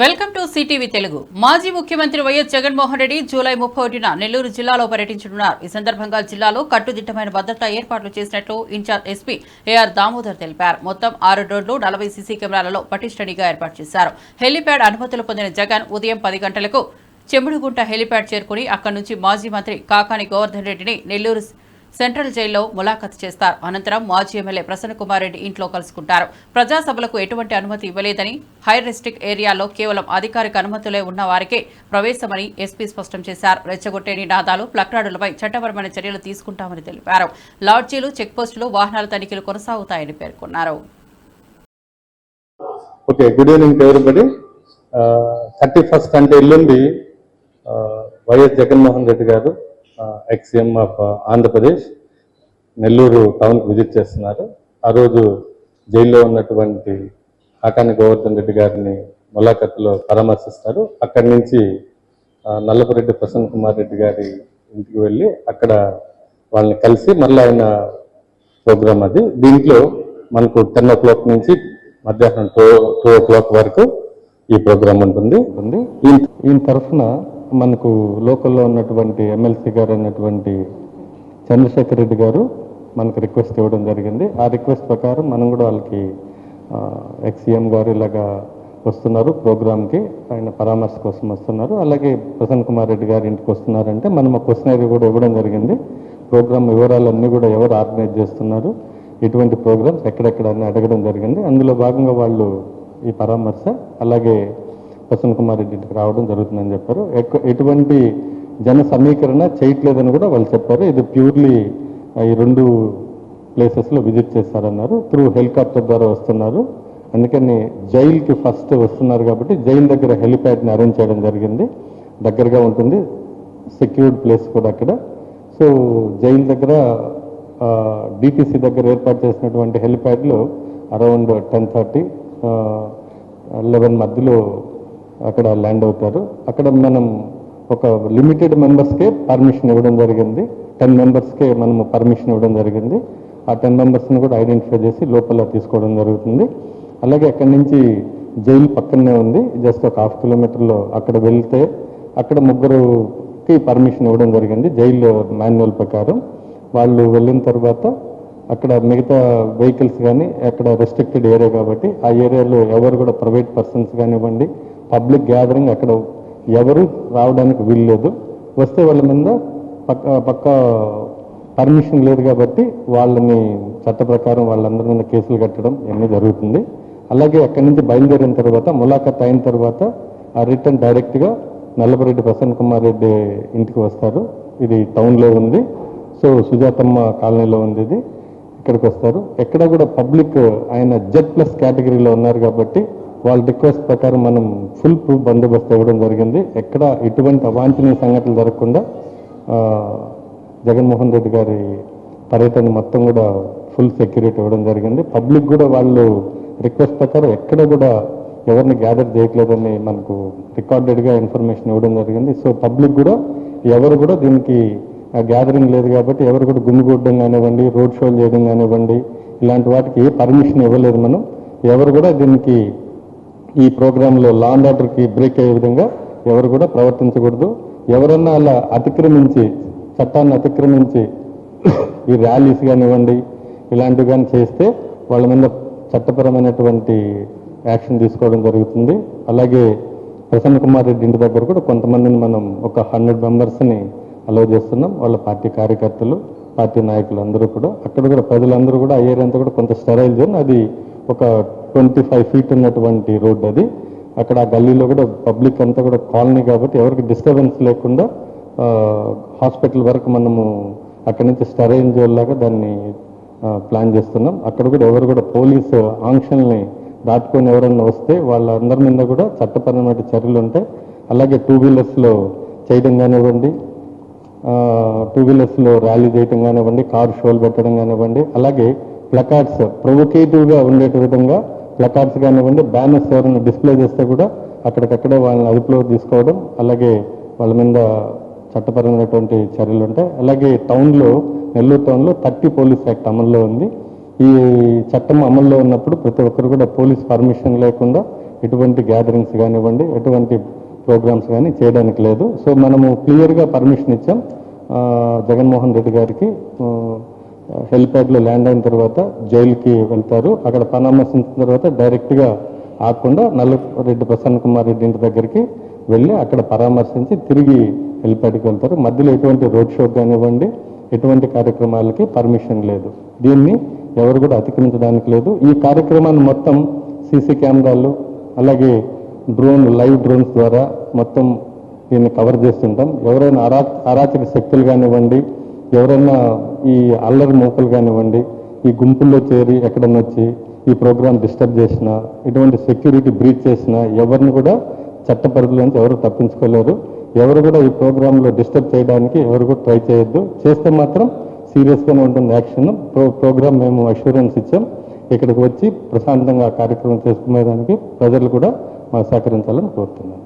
Welcome to CTV Telugu. మాజీ ముఖ్యమంత్రి YS Jaganmohan Reddy July ముప్పై ఒకటిన నెల్లూరు జిల్లాలో పర్యటించనున్నారు. ఈ సందర్భంగా జిల్లాలో కట్టుదిట్టమైన భద్రతా ఏర్పాట్లు చేసినట్లు ఇన్ఛార్జ్ ఎస్పీ ఏఆర్ దామోదర్ తెలిపారు. మొత్తం ఆరు రోడ్లు నలభై సీసీ కెమెరాలలో పటిష్టనిగా ఏర్పాటు చేశారు. హెలీప్యాడ్ అనుమతులు పొందిన జగన్ ఉదయం పది గంటలకు చెంబుడుగుంట హెలీప్యాడ్ చేరుకుని అక్కడి నుంచి మాజీ మంత్రి కాకాని గోవర్ధన్ రెడ్డిని నెల్లూరు సెంట్రల్ జైల్లో ములాఖత్ చేస్తారు. అనంతరం మాజీ ఎమ్మెల్యే ప్రసన్న కుమార్ రెడ్డి ఇంట్లో కలుసుకుంటారు. ప్రజాసభలకు ఎటువంటి అనుమతి ఇవ్వలేదని హై రెస్ట్రిక్ట్ ఏరియాలో కేవలం అధికారిక అనుమతులే ఉన్న వారికే ప్రవేశమని ఎస్పీ స్పష్టం చేశారు. రెచ్చగొట్టే నినాదాలు ప్లక్రాడులపై చట్టపరమైన చర్యలు తీసుకుంటామని తెలిపారు. లాడ్జీలు చెక్పోస్టులు వాహనాల తనిఖీలు కొనసాగుతాయని పేర్కొన్నారు. Okay good evening everybody thirty first అంటే ఎల్లుండి YS Jaganmohan Reddy garu ex CM of Andhra Pradesh Nellore టౌన్కి విజిట్ చేస్తున్నారు. ఆ రోజు జైల్లో ఉన్నటువంటి కాకాని గోవర్ధన్ రెడ్డి గారిని ములాఖత్తులో పరామర్శిస్తారు. అక్కడి నుంచి నల్లపురెడ్డి ప్రసన్న కుమార్ రెడ్డి గారి ఇంటికి వెళ్ళి అక్కడ వాళ్ళని కలిసి మళ్ళీ ఆయన ప్రోగ్రామ్ అది. దీంట్లో మనకు టెన్ ఓ క్లాక్ నుంచి మధ్యాహ్నం టూ టూ ఓ క్లాక్ వరకు ఈ ప్రోగ్రామ్ ఉంటుంది. ఉంది ఈ ఈ తరఫున మనకు లోకల్లో ఉన్నటువంటి ఎమ్మెల్సీ గారు అయినటువంటి చంద్రశేఖర్ రెడ్డి గారు మనకు రిక్వెస్ట్ ఇవ్వడం జరిగింది. ఆ రిక్వెస్ట్ ప్రకారం మనం కూడా వాళ్ళకి ఎక్స్సీఎం గారు ఇలాగా వస్తున్నారు ప్రోగ్రామ్కి. ఆయన పరామర్శ కోసం వస్తున్నారు. అలాగే ప్రసన్న కుమార్ రెడ్డి గారి ఇంటికి వస్తున్నారంటే మనం ఆ క్వశ్చనరీ కూడా ఇవ్వడం జరిగింది. ప్రోగ్రామ్ వివరాలన్నీ కూడా ఎవరు ఆర్గనైజ్ చేస్తున్నారు ఇటువంటి ప్రోగ్రామ్స్ ఎక్కడెక్కడ అని అడగడం జరిగింది. అందులో భాగంగా వాళ్ళు ఈ పరామర్శ అలాగే ప్రసన్న కుమార్ రెడ్డి ఇంటికి రావడం జరుగుతుందని చెప్పారు. ఎటువంటి జన సమీకరణ చేయట్లేదని కూడా వాళ్ళు చెప్పారు. ఇది ప్యూర్లీ ఈ రెండు ప్లేసెస్లో విజిట్ చేస్తారన్నారు. త్రూ హెలికాప్టర్ ద్వారా వస్తున్నారు. అందుకని జైలుకి ఫస్ట్ వస్తున్నారు కాబట్టి జైలు దగ్గర హెలిప్యాడ్ని అరేంజ్ చేయడం జరిగింది. దగ్గరగా ఉంటుంది. సెక్యూర్డ్ ప్లేస్ కూడా అక్కడ. సో జైలు దగ్గర డిటీసీ దగ్గర ఏర్పాటు చేసినటువంటి హెలిప్యాడ్లో అరౌండ్ టెన్ థర్టీ లెవెన్ మధ్యలో అక్కడ ల్యాండ్ అవుతారు. అక్కడ మనం ఒక లిమిటెడ్ మెంబర్స్కే పర్మిషన్ ఇవ్వడం జరిగింది. టెన్ మెంబర్స్కే మనము పర్మిషన్ ఇవ్వడం జరిగింది. ఆ టెన్ మెంబర్స్ని కూడా ఐడెంటిఫై చేసి లోపల తీసుకోవడం జరుగుతుంది. అలాగే అక్కడి నుంచి జైలు పక్కనే ఉంది. జస్ట్ ఒక హాఫ్ కిలోమీటర్లో అక్కడ వెళ్తే అక్కడ ముగ్గురుకి పర్మిషన్ ఇవ్వడం జరిగింది. జైలు మాన్యువల్ ప్రకారం. వాళ్ళు వెళ్ళిన తర్వాత అక్కడ మిగతా వెహికల్స్ కానీ అక్కడ రెస్ట్రిక్టెడ్ ఏరియా కాబట్టి ఆ ఏరియాలో ఎవరు కూడా ప్రైవేట్ పర్సన్స్ కానివ్వండి పబ్లిక్ గ్యాదరింగ్ అక్కడ ఎవరు రావడానికి వీల్లేదు. వస్తే వాళ్ళ మీద పక్క పక్క పర్మిషన్ లేదు కాబట్టి వాళ్ళని చట్ట ప్రకారం వాళ్ళందరి మీద కేసులు కట్టడం ఇవన్నీ జరుగుతుంది. అలాగే అక్కడి నుంచి బయలుదేరిన తర్వాత ములాఖత్ అయిన తర్వాత ఆ రిటర్న్ డైరెక్ట్గా నల్లపరెడ్డి ప్రసన్న కుమార్ రెడ్డి ఇంటికి వస్తారు. ఇది టౌన్లో ఉంది. సో సుజాతమ్మ కాలనీలో ఉంది ఇది. ఇక్కడికి వస్తారు. ఎక్కడ కూడా పబ్లిక్ ఆయన జెడ్ ప్లస్ కేటగిరీలో ఉన్నారు కాబట్టి వాళ్ళ రిక్వెస్ట్ ప్రకారం మనం ఫుల్ ప్రూఫ్ బందోబస్తు ఇవ్వడం జరిగింది. ఎక్కడ ఎటువంటి అవాంఛనీయ సంఘటనలు జరగకుండా జగన్మోహన్ రెడ్డి గారి పర్యటన మొత్తం కూడా ఫుల్ సెక్యూరిటీ ఇవ్వడం జరిగింది. పబ్లిక్ కూడా వాళ్ళు రిక్వెస్ట్ ప్రకారం ఎక్కడ కూడా ఎవరిని గ్యాదర్ చేయట్లేదని మనకు రికార్డెడ్గా ఇన్ఫర్మేషన్ ఇవ్వడం జరిగింది. సో పబ్లిక్ కూడా ఎవరు కూడా దీనికి గ్యాదరింగ్ లేదు కాబట్టి ఎవరు కూడా గుమిగూడడం కానివ్వండి రోడ్ షోలు చేయడం కానివ్వండి ఇలాంటి వాటికి ఏ పర్మిషన్ ఇవ్వలేదు మనం. ఎవరు కూడా దీనికి ఈ ప్రోగ్రాంలో లా అండ్ ఆర్డర్కి బ్రేక్ అయ్యే విధంగా ఎవరు కూడా ప్రవర్తించకూడదు. ఎవరన్నా అలా అతిక్రమించి చట్టాన్ని అతిక్రమించి ఈ ర్యాలీస్ కానివ్వండి ఇలాంటివి కానీ చేస్తే వాళ్ళ మీద చట్టపరమైనటువంటి యాక్షన్ తీసుకోవడం జరుగుతుంది. అలాగే ప్రసన్న కుమార్ రెడ్డి ఇంటి దగ్గర కూడా కొంతమందిని మనం ఒక హండ్రెడ్ మెంబర్స్ని అలౌ చేస్తున్నాం. వాళ్ళ పార్టీ కార్యకర్తలు పార్టీ నాయకులు అందరూ కూడా. అక్కడ కూడా ప్రజలందరూ కూడా అయ్యారంతా కూడా కొంత స్టెరైల్ జోన్. అది ఒక ట్వంటీ ఫైవ్ ఫీట్ ఉన్నటువంటి రోడ్ అది. అక్కడ ఆ గల్లీలో కూడా పబ్లిక్ అంతా కూడా కాలనీ కాబట్టి ఎవరికి డిస్టర్బెన్స్ లేకుండా హాస్పిటల్ వరకు మనము అక్కడి నుంచి స్టెరైన్ జోన్ లాగా దాన్ని ప్లాన్ చేస్తున్నాం. అక్కడ కూడా ఎవరు కూడా పోలీసు ఆంక్షల్ని దాటుకొని ఎవరన్నా వస్తే వాళ్ళందరి మీద కూడా చట్టపరమైన చర్యలు ఉంటాయి అలాగే టూ వీలర్స్లో చేయడం కానివ్వండి టూ వీలర్స్లో ర్యాలీ చేయడం కానివ్వండి కార్ షోలు పెట్టడం కానివ్వండి అలాగే ప్లకార్డ్స్ ప్రొవోకేటివ్గా ఉండే విధంగా ప్లకార్డ్స్ కానివ్వండి బ్యానర్స్ ఎవరైనా డిస్ప్లే చేస్తే కూడా అక్కడికక్కడే వాళ్ళని అదుపులో తీసుకోవడం అలాగే వాళ్ళ మీద చట్టపరమైనటువంటి చర్యలు ఉంటాయి. అలాగే టౌన్లో నెల్లూరు టౌన్లో థర్టీ పోలీస్ యాక్ట్ అమల్లో ఉంది. ఈ చట్టం అమల్లో ఉన్నప్పుడు ప్రతి ఒక్కరు కూడా పోలీస్ పర్మిషన్ లేకుండా ఎటువంటి గ్యాదరింగ్స్ కానివ్వండి ఎటువంటి ప్రోగ్రామ్స్ కానీ చేయడానికి లేదు. సో మనము క్లియర్గా పర్మిషన్ ఇచ్చాం. జగన్మోహన్ రెడ్డి గారికి హెలిప్యాడ్లో ల్యాండ్ అయిన తర్వాత జైలుకి వెళ్తారు. అక్కడ పరామర్శించిన తర్వాత డైరెక్ట్గా ఆకుండా నల్లరెడ్డి ప్రసన్న కుమార్ రెడ్డి ఇంటి దగ్గరికి వెళ్ళి అక్కడ పరామర్శించి తిరిగి హెలిప్యాడ్కి వెళ్తారు. మధ్యలో ఎటువంటి రోడ్ షో కానివ్వండి ఎటువంటి కార్యక్రమాలకి పర్మిషన్ లేదు. దీన్ని ఎవరు కూడా అతిక్రమించడానికి లేదు. ఈ కార్యక్రమాన్ని మొత్తం సీసీ కెమెరాలు అలాగే డ్రోన్ లైవ్ డ్రోన్స్ ద్వారా మొత్తం దీన్ని కవర్ చేస్తుంటాం. ఎవరైనా అరా అరాచక శక్తులు కానివ్వండి ఎవరైనా ఈ అల్లరి మూకలు కానివ్వండి ఈ గుంపుల్లో చేరి ఎక్కడన్నా వచ్చి ఈ ప్రోగ్రామ్ డిస్టర్బ్ చేసినా ఇటువంటి సెక్యూరిటీ బ్రీచ్ చేసినా ఎవరిని కూడా చట్ట పరిధిలోంచి ఎవరు తప్పించుకోలేరు. ఎవరు కూడా ఈ ప్రోగ్రాంలో డిస్టర్బ్ చేయడానికి ఎవరు కూడా ట్రై చేయొద్దు. చేస్తే మాత్రం సీరియస్గానే ఉంటుంది యాక్షన్. ప్రో ప్రోగ్రామ్ మేము అష్యూరెన్స్ ఇచ్చాం. ఇక్కడికి వచ్చి ప్రశాంతంగా కార్యక్రమం చేసుకునేదానికి ప్రజలు కూడా మాకు సహకరించాలని కోరుతున్నాను.